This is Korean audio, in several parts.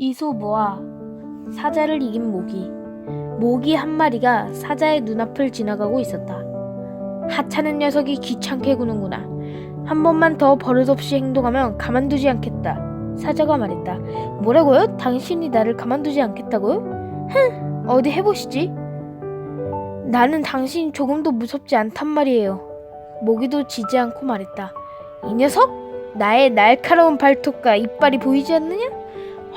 이소부와 사자를 이긴 모기. 모기 한 마리가 사자의 눈앞을 지나가고 있었다. 하찮은 녀석이 귀찮게 구는구나. 한 번만 더 버릇없이 행동하면 가만두지 않겠다. 사자가 말했다. 뭐라고요? 당신이 나를 가만두지 않겠다고요? 흥, 어디 해보시지. 나는 당신이 조금도 무섭지 않단 말이에요. 모기도 지지 않고 말했다. 이 녀석? 나의 날카로운 발톱과 이빨이 보이지 않느냐?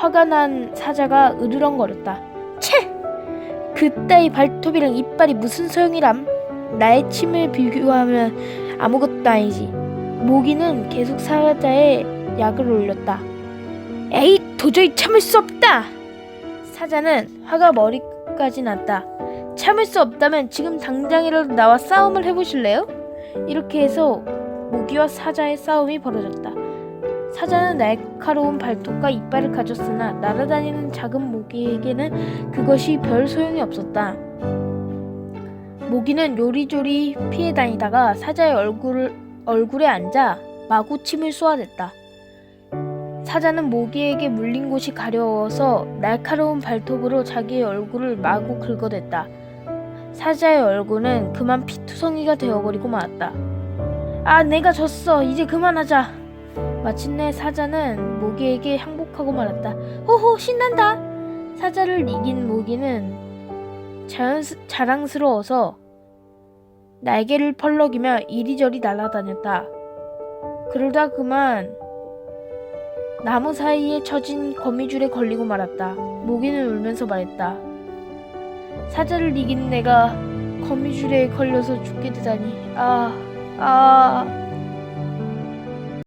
화가 난 사자가 으르렁거렸다. 채! 그따위 발톱이랑 이빨이 무슨 소용이람? 나의 침을 비교하면 아무것도 아니지. 모기는 계속 사자의 약을 올렸다. 에이, 도저히 참을 수 없다! 사자는 화가 머리까지 났다. 참을 수 없다면 지금 당장이라도 나와 싸움을 해보실래요? 이렇게 해서 모기와 사자의 싸움이 벌어졌다. 사자는 날카로운 발톱과 이빨을 가졌으나 날아다니는 작은 모기에게는 그것이 별 소용이 없었다. 모기는 요리조리 피해 다니다가 사자의 얼굴을, 얼굴에 앉아 마구 침을 쏘아댔다. 사자는 모기에게 물린 곳이 가려워서 날카로운 발톱으로 자기의 얼굴을 마구 긁어댔다. 사자의 얼굴은 그만 피투성이가 되어버리고 말았다. 아, 내가 졌어. 이제 그만하자. 마침내 사자는 모기에게 항복하고 말았다. 호호, 신난다. 사자를 이긴 모기는 자연 자랑스러워서 날개를 펄럭이며 이리저리 날아다녔다. 그러다 그만 나무 사이에 처진 거미줄에 걸리고 말았다. 모기는 울면서 말했다. 사자를 이긴 내가 거미줄에 걸려서 죽게 되다니. 아, 아.